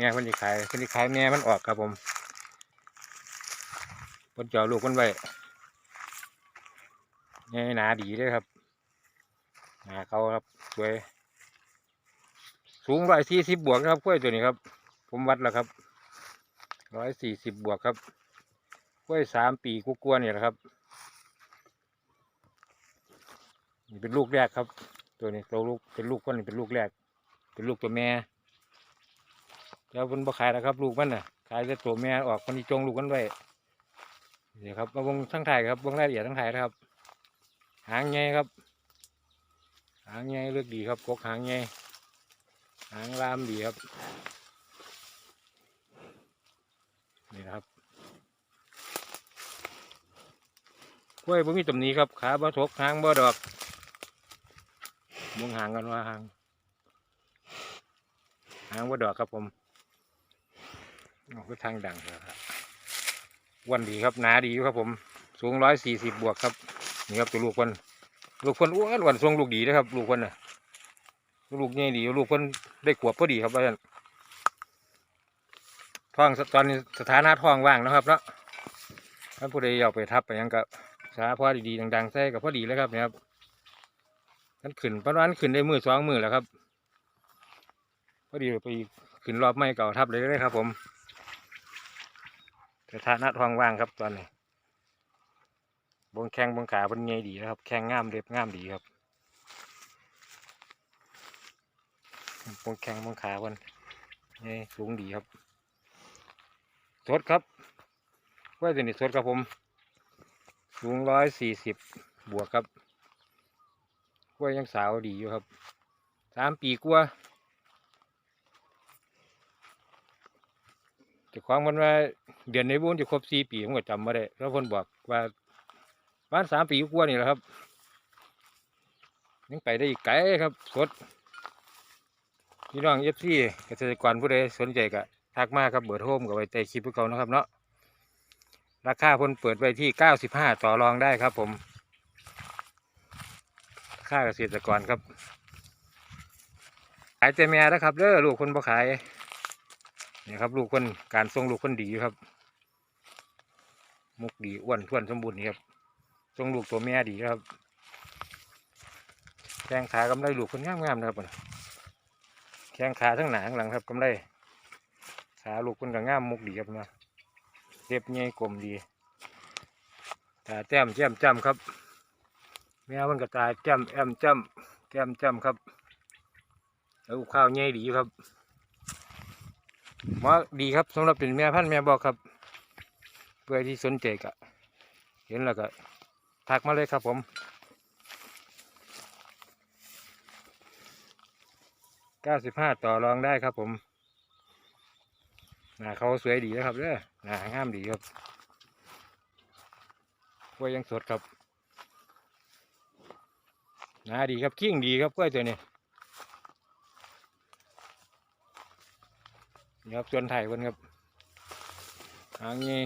แม่เพิ่นสิขายเพิ่นสิขายแม่มันออกครับผมเพิ่นเจาะลูกมันไว้ใหญ่หนาดีเลยครับหนาเขาครับสวย สูงร้อยสี่สิบบวกครับกล้วยตัวนี้ครับ ผมวัดแล้วครับร้อยสี่สิบบวกครับกล้วยสามปีกุกลัวๆเนี่ยแหละครับนี่เป็นลูกแรกครับ ตัวนี้ตัวลูกเป็นลูกคนนี้เป็นลูกแรก เป็นลูกตัวแม่ แล้วมันบ่ขายแล้วครับ ลูกมันน่ะ ขายแต่ตัวแม่ออกคนจงลูกมันไว้เนี่ครับมาวงทั้งไทายครับวงรายละเอียดทั้งไทายนะครับ หางใหญ่ครับ หางใหญ่เลือกดีครับกกหางใหญ่หางลามดีครับ นี่นะครับกล้วยบ่มีตำหนี้ครับขาบ่ทกหางบ่ดอกมองหางกันว่าหางหางว่ดอกครับผม โอ้ก็ทางดังเลยครับวันดีครับหนาดีอยู่ครับผม สูงร้อยสี่สิบบวกครับ นี่ครับตัวลูกคนลูกคนอ้วนอ้วนทรงลูกดีนะครับ ลูกคนน่ะ ลูกใหญ่ดี ลูกคนได้ขวบพอดีครับว่านท้องตอนนี้สถานะท้องว่างนะครับเนาะถ้าผู้ใดอยากไปทับไปยังกับสาพอดีๆดังๆใส่กับพอดีแล้วครับนี่ครับมันขึ้นประมาณขึ้นได้มือสองมือแล้วครับ พอดีไปขึ้นรอบไม่เก่าทับเลยเลยครับผม แต่ฐานะทองว่างครับตอนนี้บงแข้งบงขาเป็นไงดีนะครับ แข้งง่ามเรียบง่ามดีครับบงแข้งบงขาเป็นไงสูงดีครับ สดครับว่าจะนี่สดครับผม สูงร้อยสี่สิบบวกครับกล้วยยังสาวดีอยู่ครับสามปีกว่า จะความมันว่าเดือนในบุญจะครบสี่ปีผมก็จำไม่ได้ แล้วคนบอกว่าบ้านสามปีกว่านี่แหละครับ ยังไปได้อีกไกลครับ สดพี่น้องเอฟซีเกษตรกรผู้ใดสนใจก็ทักมาครับเบอร์โทรมกับไว้ใจคลิปพวกเขานะครับเนาะราคาพนเปิดไว้ที่เก้าสิบห้าต่อรองได้ครับ ผม ค่าเกษตรกรครับ ขายแต่แม่นะครับเด้อลูกคนบ่ขาย นี่ครับ ลูกคนการทรงลูกคนดีครับ มุกดีอ้วนท้วนสมบูรณ์นี่ครับทรงลูกตัวแม่ดีครับแข้งขากำไรลูกคนงามๆนะครับแข้งขาทั้งหนาทั้งหลังครับกำไรขาลูกคนก็งามมุกดีครับนะเรียบเงยกลมดีตาแจ่มแจ่มจ้ำครับ แม่มันก็ตาแจ่มแอมจ้ำแจ่มจ้ำครับแล้วข้าวเงยดีครับ หมอดีครับสำหรับเป็นแม่พันธุ์แม่บอกครับ เพื่อที่สนใจก็เห็นแล้วก็ทักมาเลยครับผมเก้าสิบห้าต่อรองได้ครับผมหน้าเขาสวยดีนะครับเด้อหน้างามดีครับกล้วยยังสดครับหน้าดีครับขิ้งดีครับกล้วยตัวนี้ นี่ครับส่วนไทยเพิ่นครับหางนี้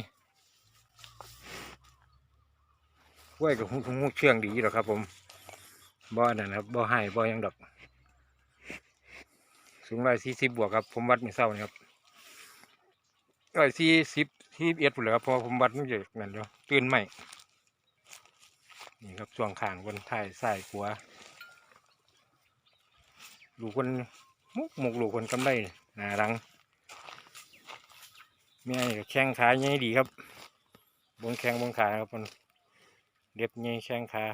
กล้วยกับหูหูเชื่องดีหรอครับ ผมบ่อนั่นนะครับบ่อให้บ่อยังดอก สูงร้อยสี่สิบบวกครับ ผมวัดไม่เศร้านี่ครับร้อยสี่สิบที่เอ็ดปุ่นเลยครับเพราะผมวัดไม่เยอะนั่นเดียตื่นใหม่นี่ครับช่วงขางบนท้ายซ้ายขวาลูกคนมุกมุกลูกคนกำไรหนารัง แม่นี่ก็แข้งขาใหญ่ดีครับบนแข้งบนขาครับมันเรียบใหญ่แข้งขา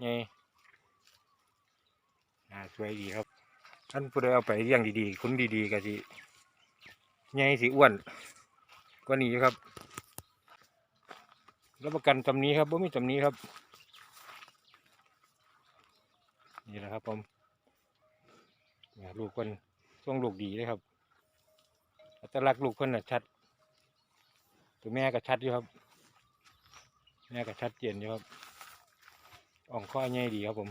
ใหญ่อ่าสวยดีครับท่านผู้ใดเอาไปเลี้ยงดีๆ คุ้นดีๆก็สิใหญ่สิอ้วนกว่านี้อยู่ครับรับประกันตำนี้ครับบ่มีตำนี้ครับ นี่แหละครับผมนี่ยลูกคนช่วงลูกดีเลยครับ อัตลักษณ์ลูกเพิ่นน่ะชัดตัวแม่ก็ชัดอยู่ครับ แม่ก็ชัดเจนอยู่ครับอ่องข้อใหญ่ดีครับผม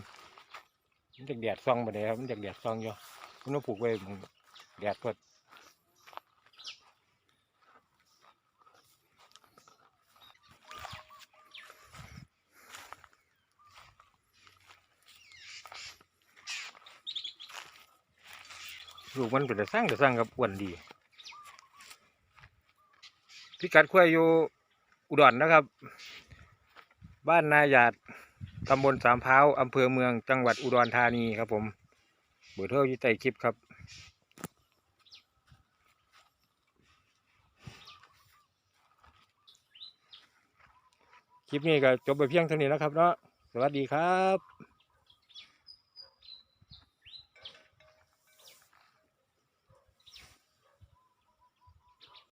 มันจากแดดซองไปเลยครับ มันจากแดดซองอยู่คุณต้องผูกไว้หม้องแดดเพิดลูกมันเป็นแต่สร้างแต่สร้างกับอ้วนดี พิกัดควายอยู่อุดรนะครับ บ้านนาหยาดตำบลสามพร้าวอำเภอเมืองจังหวัดอุดรธานีครับผมเบอร์โทรอยู่ใต้คลิปครับคลิปนี้ก็จบไปเพียงเท่านี้แล้วครับเนาะสวัสดีครับ